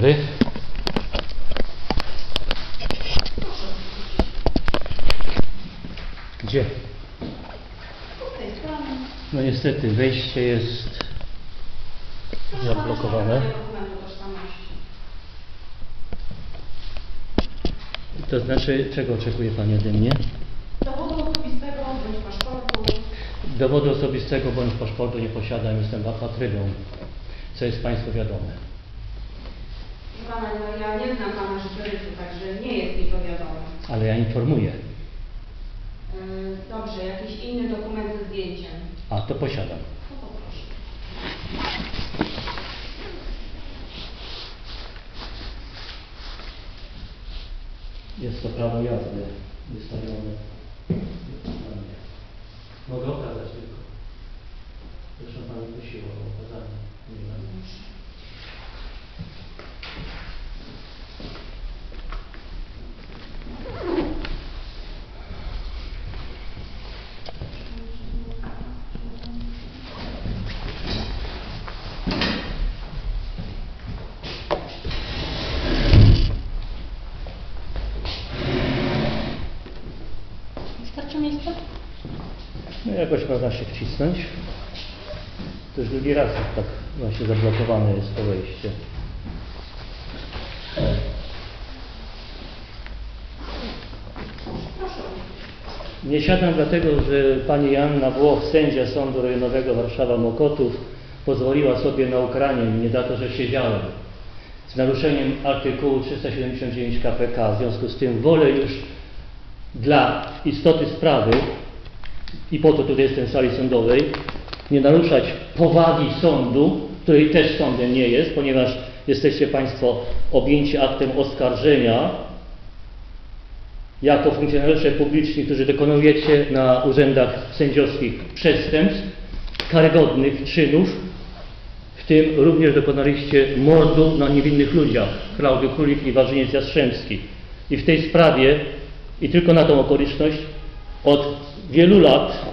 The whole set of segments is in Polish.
Dobry. Gdzie? No niestety wejście jest zablokowane. To znaczy, czego oczekuje Pani ode mnie? Dowodu osobistego bądź paszportu. Dowodu osobistego bądź paszportu nie posiadam, jestem apatrydą, co jest Państwu wiadome. Pana, no ja nie znam Pana życiorysu, także nie jest mi to wiadomo. Ale ja informuję. Yy, Dobrze, jakiś inny dokument ze zdjęciem. A, to posiadam. No to proszę. Jest to prawo jazdy wystawione. na mnie. Mogę okazać tylko. Zresztą Pani prosiła o okazanie. Nie ma. Miejsca? No jakoś można się wcisnąć. To już drugi raz tak właśnie zablokowane jest to wejście. Nie siadam dlatego, że pani Joanna Włoch, sędzia Sądu Rejonowego Warszawa-Mokotów, pozwoliła sobie na ukranie mnie za to, że siedziałem z naruszeniem artykułu 379 KPK. W związku z tym wolę już dla istoty sprawy i po to tutaj jestem w sali sądowej, nie naruszać powagi sądu, której też sądem nie jest, ponieważ jesteście Państwo objęci aktem oskarżenia jako funkcjonariusze publiczni, którzy dokonujecie na urzędach sędziowskich przestępstw, karygodnych czynów, w tym również dokonaliście mordu na niewinnych ludziach, Klaudy Królik i Warzyniec Jastrzębski. I w tej sprawie, i tylko na tą okoliczność, od wielu lat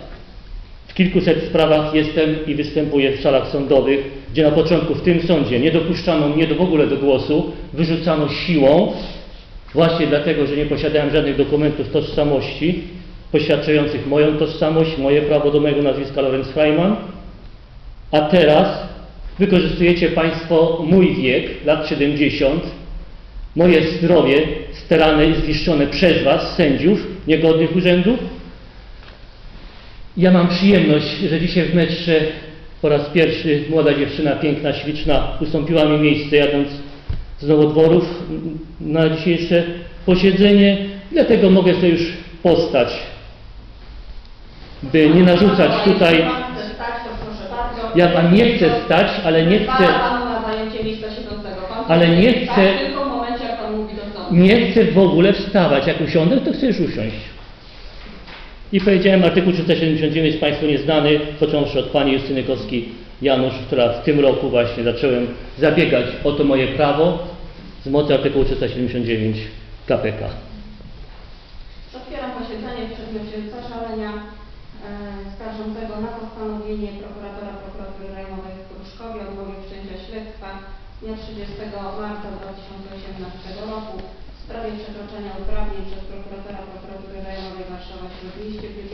w kilkuset sprawach jestem i występuję w salach sądowych, gdzie na początku w tym sądzie nie dopuszczano mnie do, w ogóle do głosu, wyrzucano siłą, właśnie dlatego, że nie posiadałem żadnych dokumentów tożsamości poświadczających moją tożsamość, moje prawo do mojego nazwiska Lorenz Heimann, a teraz wykorzystujecie Państwo mój wiek, lat 70, moje zdrowie sterane i zniszczone przez Was, sędziów niegodnych urzędu. Ja mam przyjemność, że dzisiaj w metrze po raz pierwszy młoda dziewczyna, piękna, śliczna, ustąpiła mi miejsce jadąc z nowodworów na dzisiejsze posiedzenie. Dlatego mogę sobie już postać, by nie narzucać tutaj. Ja pan nie chcę stać, ale nie chcę, Ale nie chcę- tylko w momencie, jak pan mówi do sądu. Nie chcę w ogóle wstawać. Jak usiądę, to chcę już usiąść. I powiedziałem artykuł 379 Państwu nieznany, począwszy od Pani Justyny Kowski-Janusz, która w tym roku właśnie zacząłem zabiegać o to moje prawo z mocy artykułu 379 KPK. Otwieram posiedzenie w przedmiocie zażalenia e, skarżącego na postanowienie prokuratora prokuratury rejonowej w Pruszkowie o odmowie wszczęcia śledztwa z dnia 30 marca 2018 roku w sprawie przekroczenia uprawnień przez prokuratora prokuratury rejonowej Warszawa Śródmieście w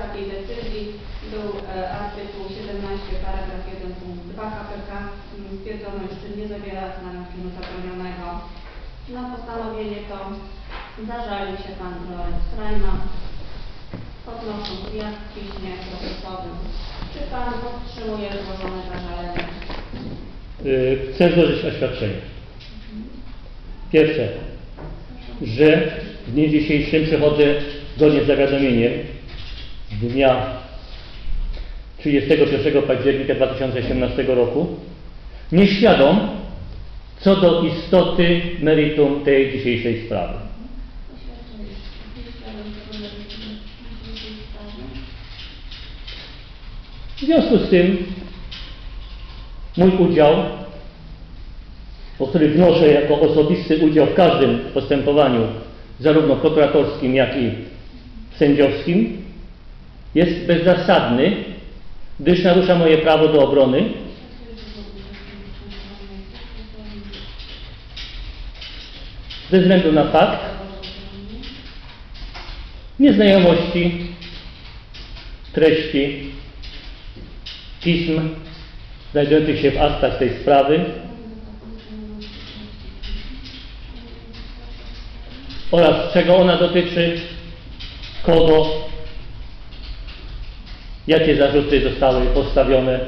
takiej decyzji był e, artykuł 17 paragraf 1 punkt 2 KPK. Mm, Stwierdzono, czyn nie zawiera znamion czynu zabronionego. Na postanowienie to zażalił się pan Lorenz Strajman, podnosząc jak w piśmie procesowym. Czy pan podtrzymuje złożone zażalenie? Yy, Chcę złożyć oświadczenie. Pierwsze, że w dniu dzisiejszym przechodzę zgodnie z zawiadomieniem dnia 31 października 2018 roku nieświadom co do istoty meritum tej dzisiejszej sprawy. W związku z tym mój udział, o który wnoszę jako osobisty udział w każdym postępowaniu, zarówno prokuratorskim, jak i sędziowskim, jest bezzasadny, gdyż narusza moje prawo do obrony. Ze względu na fakt nieznajomości treści pism znajdujących się w aktach tej sprawy oraz czego ona dotyczy, kogo, jakie zarzuty zostały postawione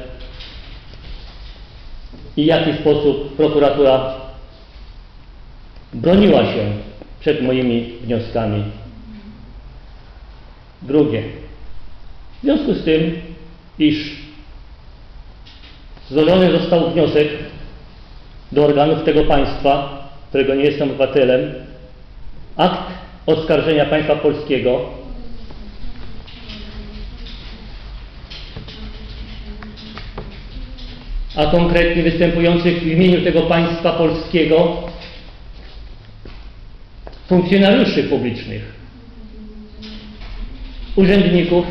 i w jaki sposób prokuratura broniła się przed moimi wnioskami. Drugie. W związku z tym, iż złożony został wniosek do organów tego państwa, którego nie jestem obywatelem, akt oskarżenia państwa polskiego a konkretnie występujących w imieniu tego państwa polskiego funkcjonariuszy publicznych, urzędników,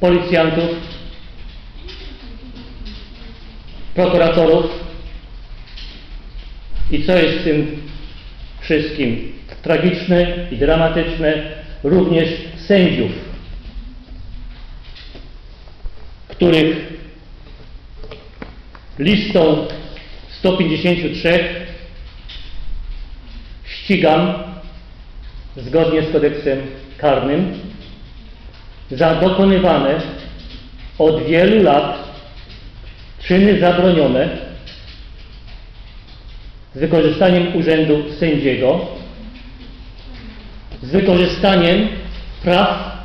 policjantów, prokuratorów i co jest w tym wszystkim tragiczne i dramatyczne, również sędziów, których listą 153 ścigam zgodnie z kodeksem karnym za dokonywane od wielu lat czyny zabronione z wykorzystaniem urzędu sędziego, z wykorzystaniem praw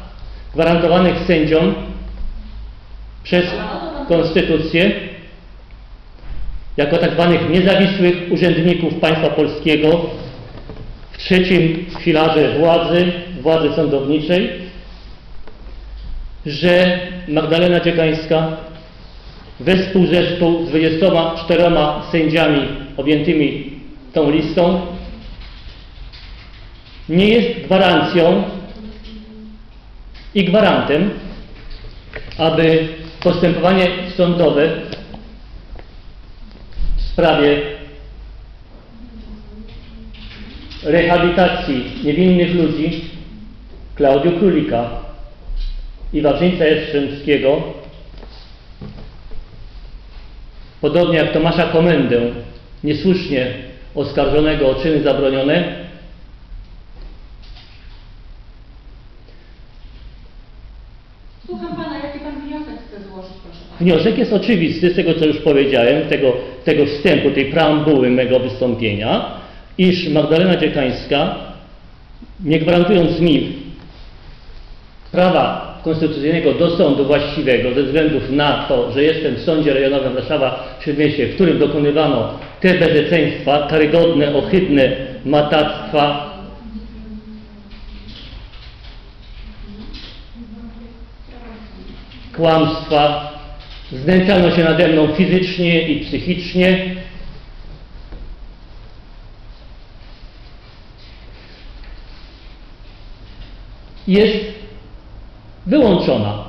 gwarantowanych sędziom przez Konstytucję jako tak zwanych niezawisłych urzędników państwa polskiego w trzecim filarze władzy, władzy sądowniczej, że Magdalena Ciekańska wespół zespół z 24 sędziami objętymi tą listą nie jest gwarancją i gwarantem, aby postępowanie sądowe w sprawie rehabilitacji niewinnych ludzi Klaudiu Królika i Wawrzyńca Jastrzębskiego, podobnie jak Tomasza Komendę, niesłusznie oskarżonego o czyny zabronione, Słucham Pana, jaki Pan wniosek chce złożyć, proszę Pana? Wniosek jest oczywisty z tego, co już powiedziałem, tego, tego wstępu, tej preambuły mego wystąpienia, iż Magdalena Dziekańska, nie gwarantując mi prawa konstytucyjnego do sądu właściwego ze względów na to, że jestem w Sądzie Rejonowym Warszawa Śródmieście, w którym dokonywano te bezeceństwa, karygodne, ohydne matactwa, kłamstwa, znęcano się nade mną fizycznie i psychicznie. Jest wyłączona.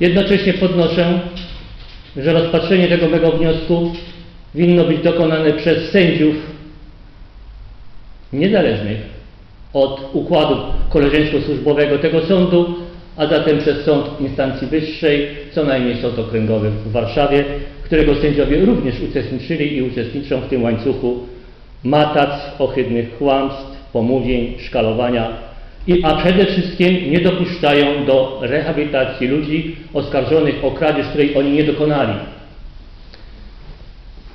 Jednocześnie podnoszę, że rozpatrzenie tego mego wniosku winno być dokonane przez sędziów niezależnych od układu koleżeńsko-służbowego tego sądu, a zatem przez sąd instancji wyższej, co najmniej sąd okręgowy w Warszawie, którego sędziowie również uczestniczyli i uczestniczą w tym łańcuchu matactw, ohydnych kłamstw, pomówień, szkalowania, i, a przede wszystkim nie dopuszczają do rehabilitacji ludzi oskarżonych o kradzież, której oni nie dokonali.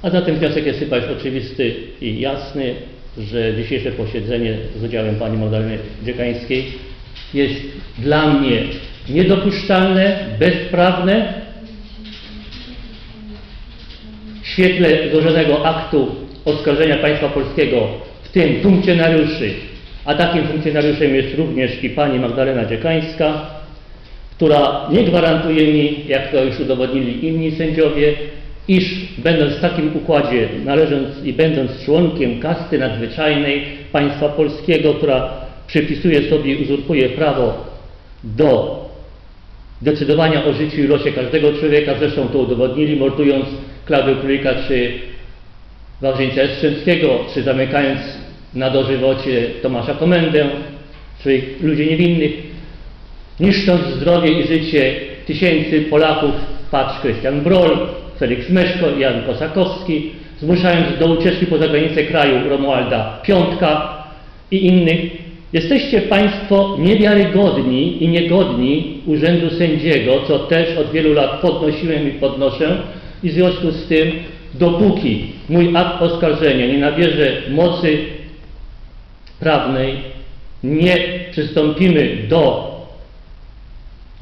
A zatem wniosek jest chyba już oczywisty i jasny, że dzisiejsze posiedzenie z udziałem pani Magdaleny Dziekańskiej jest dla mnie niedopuszczalne, bezprawne. W świetle złożonego aktu oskarżenia państwa polskiego, w tym funkcjonariuszy A takim funkcjonariuszem jest również i pani Magdalena Dziekańska, która nie gwarantuje mi, jak to już udowodnili inni sędziowie, iż będąc w takim układzie, należąc i będąc członkiem kasty nadzwyczajnej państwa polskiego, która przypisuje sobie uzurpuje prawo do decydowania o życiu i losie każdego człowieka, zresztą to udowodnili, mordując Klaudię Królika czy Wawrzyńca Jastrzębskiego, czy zamykając na dożywocie Tomasza Komendę, czy ludzi niewinnych, niszcząc zdrowie i życie tysięcy Polaków, patrz Krystian Broll, Felix Meszko Jan Kosakowski, zmuszając do ucieczki poza granice kraju Romualda Piątka i innych, jesteście Państwo niewiarygodni i niegodni urzędu sędziego, co też od wielu lat podnosiłem i podnoszę. I w związku z tym, dopóki mój akt oskarżenia nie nabierze mocy prawnej, nie przystąpimy do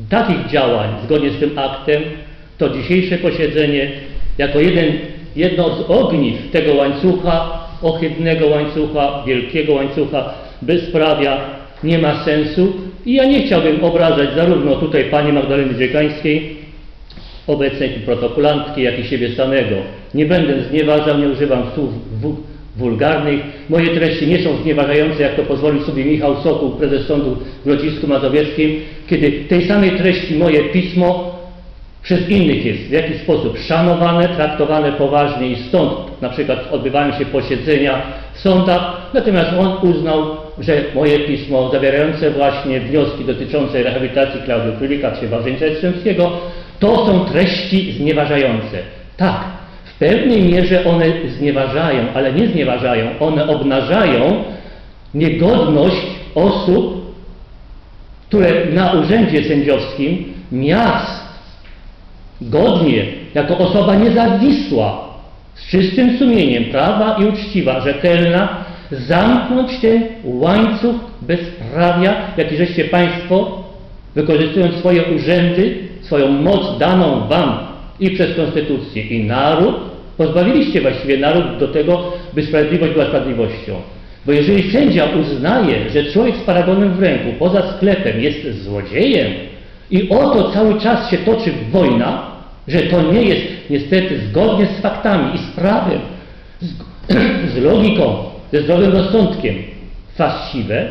takich działań zgodnie z tym aktem, to dzisiejsze posiedzenie jako jeden, jedno z ogniw tego łańcucha, ohydnego łańcucha, wielkiego łańcucha bezprawia nie ma sensu i ja nie chciałbym obrażać zarówno tutaj pani Magdaleny Dziekańskiej, obecnej protokolantki, jak i siebie samego. Nie będę znieważał, nie używam słów wulgarnych. Moje treści nie są znieważające, jak to pozwolił sobie Michał Sokół, prezes sądu w Grodzisku Mazowieckim, kiedy tej samej treści moje pismo przez innych jest w jakiś sposób szanowane, traktowane poważnie i stąd na przykład odbywają się posiedzenia w sądach, natomiast on uznał, że moje pismo zawierające właśnie wnioski dotyczące rehabilitacji Klaudiusza Królika czy Wawrzyńca Jastrzębskiego to są treści znieważające. Tak, w pewnej mierze one znieważają, ale nie znieważają, one obnażają niegodność osób, które na urzędzie sędziowskim miast godnie, jako osoba niezawisła, z czystym sumieniem, prawa i uczciwa, rzetelna, zamknąć ten łańcuch bezprawia, jaki żeście Państwo, wykorzystując swoje urzędy, swoją moc daną Wam i przez Konstytucję i naród, pozbawiliście właściwie naród do tego, by sprawiedliwość była sprawiedliwością. Bo jeżeli sędzia uznaje, że człowiek z paragonem w ręku, poza sklepem jest złodziejem i oto cały czas się toczy wojna, że to nie jest niestety zgodnie z faktami i z prawem, z, z logiką, ze zdrowym rozsądkiem. Właściwe,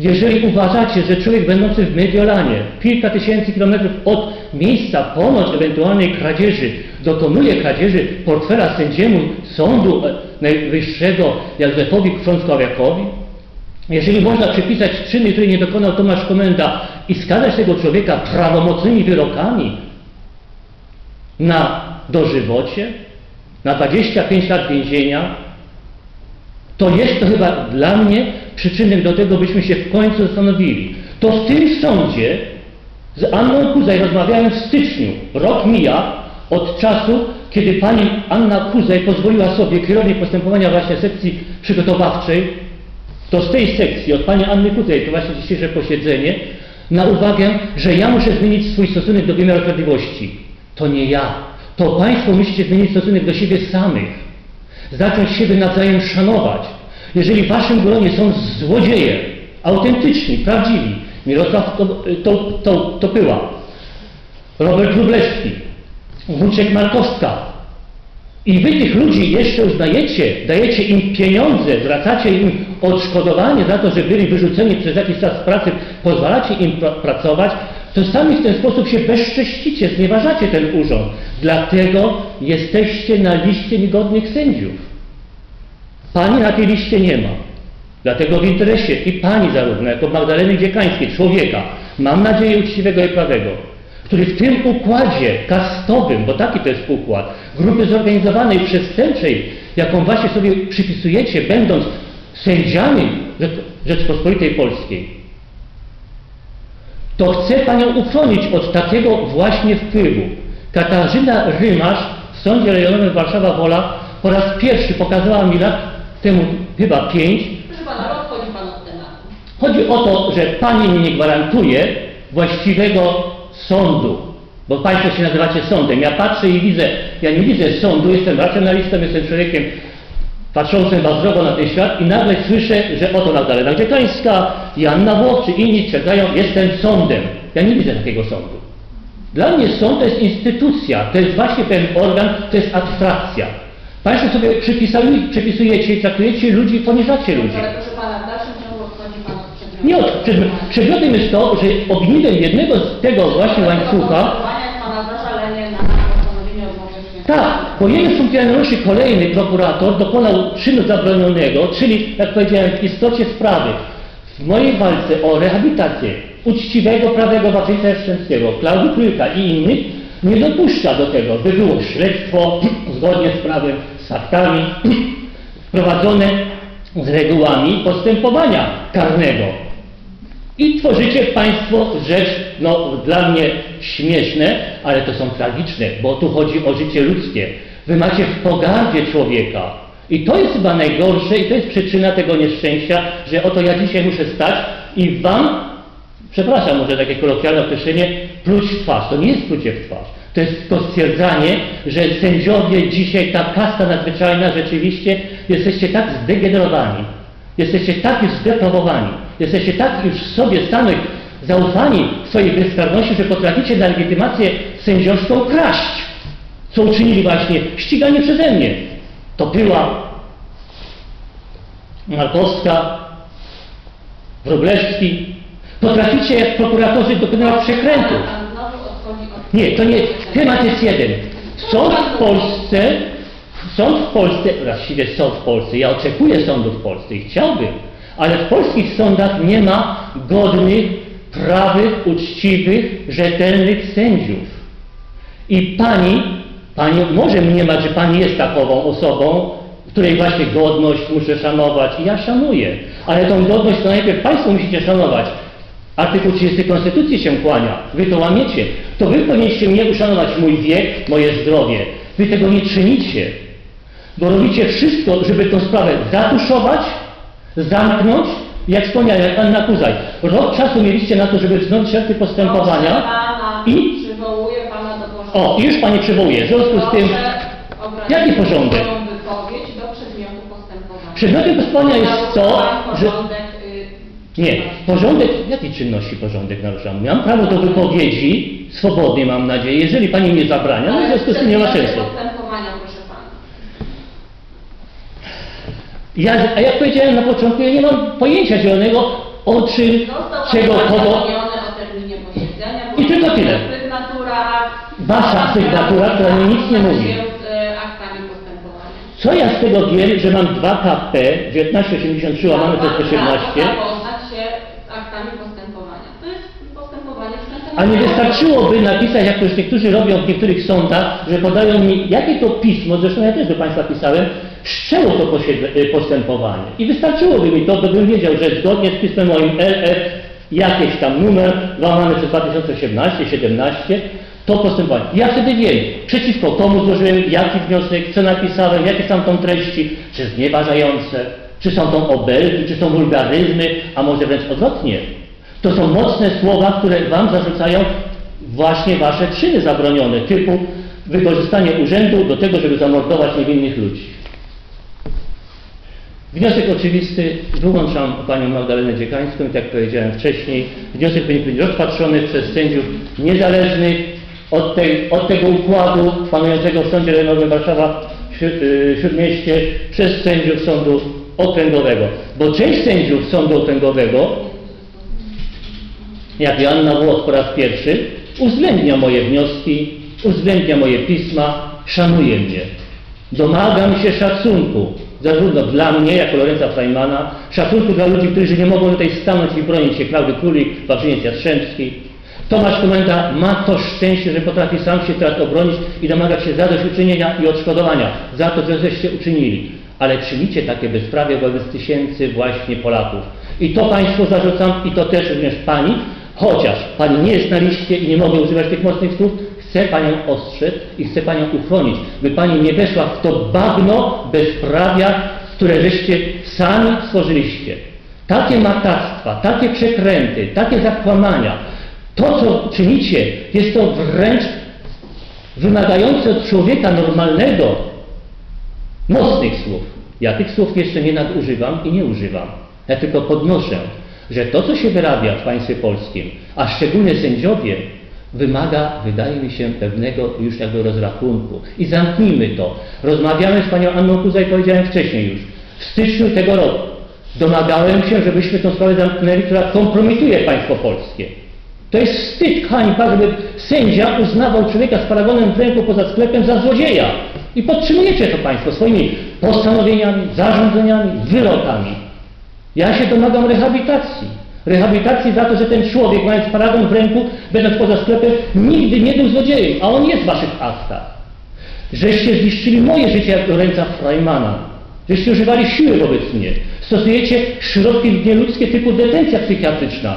jeżeli uważacie, że człowiek będący w Mediolanie, kilka tysięcy kilometrów od miejsca ponoć ewentualnej kradzieży, dokonuje kradzieży portfela sędziemu Sądu Najwyższego Józefowi Frąckowiakowi, jeżeli można przypisać czyny, które nie dokonał Tomasz Komenda i skazać tego człowieka prawomocnymi wyrokami na dożywocie, na 25 lat więzienia, to jest to chyba dla mnie przyczynek do tego, byśmy się w końcu zastanowili. To w tym sądzie z Anną Kuzaj rozmawiałem w styczniu. Rok mija od czasu, kiedy pani Anna Kuzaj pozwoliła sobie, kierownik postępowania właśnie sekcji przygotowawczej, to z tej sekcji, od pani Anny Kuzaj, to właśnie dzisiejsze posiedzenie, na uwagę, że ja muszę zmienić swój stosunek do wymiaru sprawiedliwości. To nie ja. To Państwo musicie zmienić stosunek do siebie samych. Zacząć siebie nawzajem szanować. Jeżeli w Waszym gronie są złodzieje, autentyczni, prawdziwi, Mirosław to, to, Topyła, Robert Wróblewski, Włóczek Markowska. I Wy tych ludzi jeszcze uznajecie, dajecie im pieniądze, zwracacie im odszkodowanie za to, że byli wyrzuceni przez jakiś czas z pracy, pozwalacie im pra pracować, to sami w ten sposób się bezcześcicie, znieważacie ten urząd. Dlatego jesteście na liście niegodnych sędziów. Pani na tej liście nie ma. Dlatego w interesie i Pani zarówno, jako Magdaleny Dziekańskiej, człowieka, mam nadzieję uczciwego i prawego, który w tym układzie kastowym, bo taki to jest układ, grupy zorganizowanej przestępczej, jaką właśnie sobie przypisujecie, będąc sędziami Rzeczpospolitej Polskiej, to chcę Panią uchronić od takiego właśnie wpływu. Katarzyna Rymasz w Sądzie Rejonowym Warszawa-Wola po raz pierwszy pokazała mi lat temu chyba pięć. Proszę Pana, odchodzi Pan od tematu. Chodzi o to, że Pani mi nie gwarantuje właściwego sądu, bo Państwo się nazywacie sądem. Ja patrzę i widzę, ja nie widzę sądu, jestem racjonalistą, jestem człowiekiem patrzącym bazrowo na ten świat i nagle słyszę, że oto Magdalena Dziekańska, Janna Włoch czy inni czekają, jestem sądem. Ja nie widzę takiego sądu. Dla mnie sąd to jest instytucja, to jest właśnie ten organ, to jest abstrakcja. Państwo sobie przypisujecie i traktujecie ludzi, poniżacie ludzi. Ale proszę pana, w dalszym ciągu odchodzi pan od przedmiotu. Nie od, przedm- przedmiotem jest to, że ogniwem jednego z tego właśnie łańcucha Tak, po jednym funkcjonariuszy kolejny prokurator dokonał czynu zabronionego, czyli, jak powiedziałem, w istocie sprawy, w mojej walce o rehabilitację uczciwego, prawego Wawrzyńca Jastrzębskiego, Klaudii Krylka i innych, nie dopuszcza do tego, by było śledztwo zgodnie z prawem, z faktami, prowadzone z regułami postępowania karnego. I tworzycie Państwo rzecz, no dla mnie śmieszne, ale to są tragiczne, bo tu chodzi o życie ludzkie. Wy macie w pogardzie człowieka. I to jest chyba najgorsze i to jest przyczyna tego nieszczęścia, że oto ja dzisiaj muszę stać i Wam, przepraszam może takie kolokwialne określenie, pluć w twarz. To nie jest plucie w twarz. To jest tylko stwierdzanie, że sędziowie dzisiaj, ta kasta nadzwyczajna, rzeczywiście jesteście tak zdegenerowani, Jesteście tak już zdeprawowani, jesteście tak już w sobie samych zaufani w swojej bezkarności, że potraficie na legitymację sędziowską kraść. Co uczynili właśnie ściganie przeze mnie. To była Markowska, Wróblewski. Potraficie jak prokuratorzy dokonywać przekrętów. Nie, to nie, temat jest jeden. Sąd w Polsce, sąd w Polsce, właściwie sąd w Polsce, ja oczekuję sądu w Polsce i chciałbym, ale w polskich sądach nie ma godnych, prawych, uczciwych, rzetelnych sędziów. I pani, pani może mniemać, że pani jest takową osobą, której właśnie godność muszę szanować ja szanuję, ale tą godność to najpierw państwo musicie szanować. Artykuł 30 Konstytucji się kłania, wy to łamiecie. To wy powinniście mnie uszanować, mój wiek, moje zdrowie. Wy tego nie czynicie, bo robicie wszystko, żeby tę sprawę zatuszować, zamknąć, jak wspomniałem, jak pan Nakuzaj. Rok czasu mieliście na to, żeby wznowić wszelkie postępowania i... przywołuję pana do porządku. O, już Panie przywołuję. W związku z tym, jaki porządek? Przedmiotem postępowania jest to, że... y, Nie, porządek, jakiej czynności porządek naruszam? Mam prawo do wypowiedzi, swobodnie mam nadzieję, jeżeli Pani mnie zabrania, no w związku z tym nie ma sensu. postępowania, proszę pana. Ja, a jak powiedziałem na początku, ja nie mam pojęcia zielonego, o czym, czego, kogo... I tylko tyle. Sygnatura. Wasza sygnatura, która mi nic nie mówi. E. Co ja z tego wiem, że mam 2 KP 1983 łamane przez 18, Zapoznać się z aktami postępowania. To jest postępowanie wszczęte a nie wystarczyłoby napisać, jak to już niektórzy robią w niektórych sądach, że podają mi, jakie to pismo, zresztą ja też do Państwa pisałem, wszczęło to y, postępowanie. I wystarczyłoby mi to, to bym wiedział, że zgodnie z pismem moim LF, jakiś tam numer, łamany przez 2018, 17, to postępowanie. Ja wtedy wiem, przeciwko komu złożyłem, jaki wniosek, co napisałem, jakie są tą treści, czy znieważające, czy są to obelgi, czy są wulgaryzmy, a może wręcz odwrotnie. To są mocne słowa, które Wam zarzucają właśnie Wasze czyny zabronione, typu wykorzystanie urzędu do tego, żeby zamordować niewinnych ludzi. Wniosek oczywisty, wyłączam Panią Magdalenę Dziekańską, tak jak powiedziałem wcześniej. Wniosek powinien być rozpatrzony przez sędziów niezależnych od, tej, od tego układu panującego w Sądzie Rejonowym Warszawa y, Śródmieście przez sędziów Sądu Okręgowego. Bo część sędziów Sądu Okręgowego jak Joanna Włoch po raz pierwszy, uwzględnia moje wnioski, uwzględnia moje pisma, szanuje mnie. Domagam się szacunku, zarówno dla mnie, jako Lorenza Freimana, szacunku dla ludzi, którzy nie mogą tutaj stanąć i bronić się, Klaudy Królik, Wawrzyniec Jastrzębski. Tomasz Komenda ma to szczęście, że potrafi sam się teraz obronić i domagać się zadośćuczynienia i odszkodowania za to, co żeście uczynili. Ale czynicie takie bezprawie wobec tysięcy właśnie Polaków. I to Państwu zarzucam i to też również Pani, chociaż Pani nie jest na liście i nie mogę używać tych mocnych słów, chcę Panią ostrzec i chcę Panią uchronić, by Pani nie weszła w to bagno bezprawia, które żeście sami stworzyliście. Takie matactwa, takie przekręty, takie zakłamania, to co czynicie jest to wręcz wymagające od człowieka normalnego mocnych słów. Ja tych słów jeszcze nie nadużywam i nie używam. Ja tylko podnoszę, że to, co się wyrabia w państwie polskim, a szczególnie sędziowie, wymaga, wydaje mi się, pewnego już jakby rozrachunku. I zamknijmy to. Rozmawiamy z panią Anną Kuzaj, powiedziałem wcześniej już, w styczniu tego roku. Domagałem się, żebyśmy tę sprawę zamknęli, która kompromituje państwo polskie. To jest wstyd, hańba, żeby sędzia uznawał człowieka z paragonem w ręku poza sklepem za złodzieja. I podtrzymujecie to państwo swoimi postanowieniami, zarządzeniami, wyrokami. Ja się domagam rehabilitacji. Rehabilitacji za to, że ten człowiek, mając paragon w ręku, będąc poza sklepem, nigdy nie był złodziejem, a on jest w waszych aktach. Żeście zniszczyli moje życie jak Lorenza Freimana. Żeście używali siły wobec mnie. Stosujecie środki nieludzkie typu detencja psychiatryczna.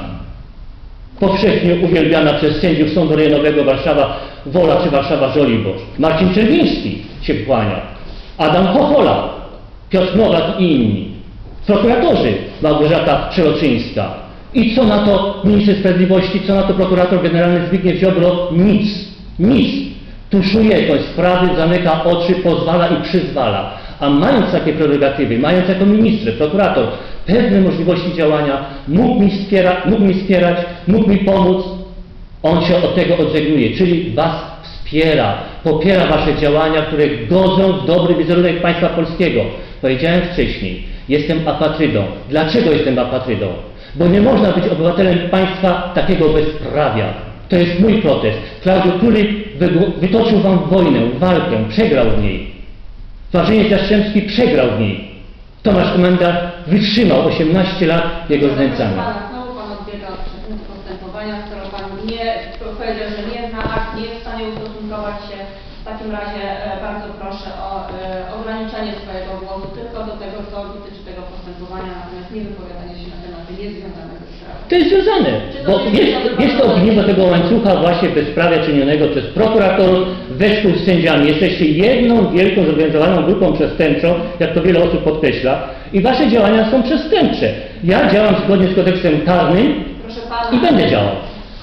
Powszechnie uwielbiana przez sędziów Sądu Rejonowego Warszawa Wola czy Warszawa Żoliborz. Marcin Czerwiński się kłania. Adam Chochola, Piotr Nowak i inni. Prokuratorzy Małgorzata Przeloczyńska. I co na to minister sprawiedliwości, co na to prokurator generalny Zbigniew Ziobro? Nic. Nic. Tuszuje tę sprawy, zamyka oczy, pozwala i przyzwala. A mając takie prerogatywy, mając jako minister, prokurator pewne możliwości działania, mógł mi, wspiera, mógł mi wspierać, mógł mi pomóc, on się od tego odżegnuje, czyli was wspiera, popiera wasze działania, które godzą w dobry wizerunek państwa polskiego. Powiedziałem wcześniej, jestem apatrydą. Dlaczego jestem apatrydą? Bo nie można być obywatelem państwa takiego bezprawia. To jest mój protest. Klaudiu Kulik wytoczył wam wojnę, walkę, przegrał w niej. Wawrzyniec Jastrzębski przegrał w niej. Tomasz Komenda wytrzymał 18 lat jego znęcania. Znowu odbiega od przedmiotu postępowania, skoro Pan nie powiedział, że nie zna akt, nie jest w stanie ustosunkować się. W takim razie e, bardzo proszę o e, ograniczenie swojego głosu tylko do tego, co dotyczy tego postępowania, natomiast nie wypowiadanie To jest związane, bo jest, jest to ogniwo tego łańcucha właśnie bezprawia czynionego przez prokuratorów wespół z sędziami. Jesteście jedną wielką zorganizowaną grupą przestępczą, jak to wiele osób podkreśla, i wasze działania są przestępcze. Ja działam zgodnie z kodeksem karnym i będę działał.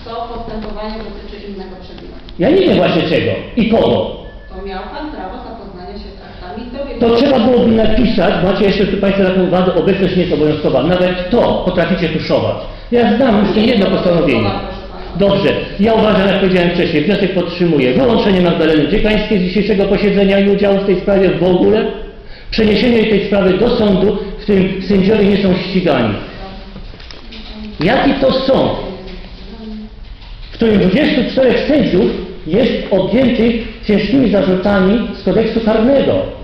to postępowanie dotyczy innego przedmiotu. Ja nie wiem właśnie czego i kogo. To miał Pan prawo zapoznania się z aktami, dowiedzieć To trzeba byłoby napisać, macie jeszcze tu Państwo taką uwagę, obecność nie jest obowiązkowa. Nawet to potraficie tuszować. Ja znam nie jedno postanowienie. Dobrze, ja uważam, jak powiedziałem wcześniej, wniosek podtrzymuję wyłączenie Magdaleny Dziekańskiej z dzisiejszego posiedzenia i udziału w tej sprawie w ogóle, przeniesienie tej sprawy do sądu, w którym sędziowie nie są ścigani. Jaki to sąd, w którym 24 sędziów jest objętych ciężkimi zarzutami z kodeksu karnego?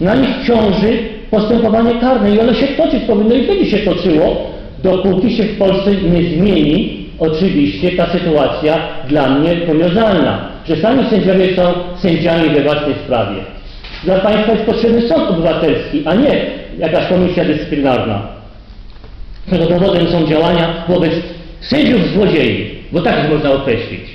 Na nich ciąży postępowanie karne i ono się toczyć powinno i będzie się toczyło, dopóki się w Polsce nie zmieni oczywiście ta sytuacja dla mnie kuriozalna, że sami sędziowie są sędziami we własnej sprawie. Dla Państwa jest potrzebny sąd obywatelski, a nie jakaś komisja dyscyplinarna. Czego dowodem są działania wobec sędziów złodziei, bo tak można określić.